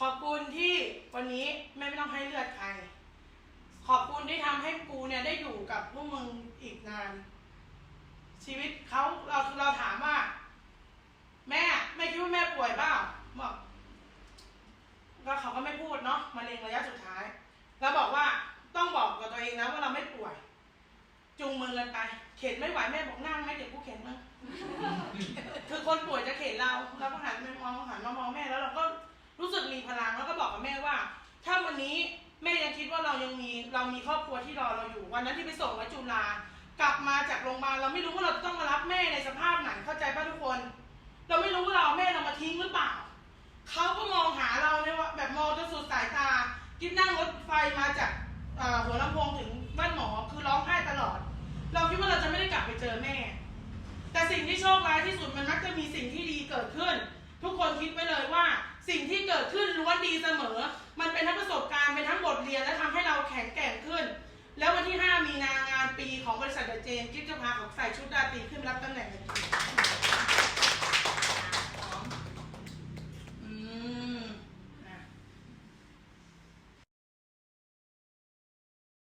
ขอบคุณที่วันนี้แม่ไม่ต้องให้เลือดใคร ขอบคุณที่ทำให้กูเนี่ยได้อยู่กับพวกมึงอีกนาน ชีวิตเขาเราเราถามว่า แม่แม่คิดว่าแม่ป่วยเปล่าบอกก็เขาก็ไม่พูดเนาะมะเร็งระยะสุดท้าย แล้วบอกว่าต้องบอกกับตัวเองนะว่าเราไม่ป่วยจูงมือกันไป เข็นไม่ไหวแม่บอกนั่งไหมเดี๋ยวกูเข็นมึงคือคนป่วยจะเข็นเราเราก็หันไปมองหันมามองแม่แล้วเราก็รู้สึกมีพลังแล้วก็บอกกับแม่ว่า ถ้าวันนี้แม่ยังคิดว่าเรายังมีเรามีครอบครัวที่รอเราอยู่ วันนั้นที่ไปส่งไว้จุฬากลับมาจากโรงพยาบาลเราไม่รู้ว่าเราจะต้องมารับแม่ในสภาพไหนเข้าใจป่ะทุกคน เราไม่รู้ว่าเราแม่เรามาทิ้งหรือเปล่าเขาก็มองหาเราเนี่ยว่าแบบมองจนสุดสายตากิ๊บนั่งรถไฟมาจากหัวลำโพงถึงบ้านหมอคือร้องไห้ตลอด เราคิดว่าเราจะไม่ได้กลับไปเจอแม่ แต่สิ่งที่โชคร้ายที่สุดมันมักจะมีสิ่งที่ดีเกิดขึ้น ทุกคนคิดไว้เลยว่า ปีของบริษัทเดอะเจนกิ๊บจะพาเขาใส่ชุดราตรีขึ้นรับตำแหน่ง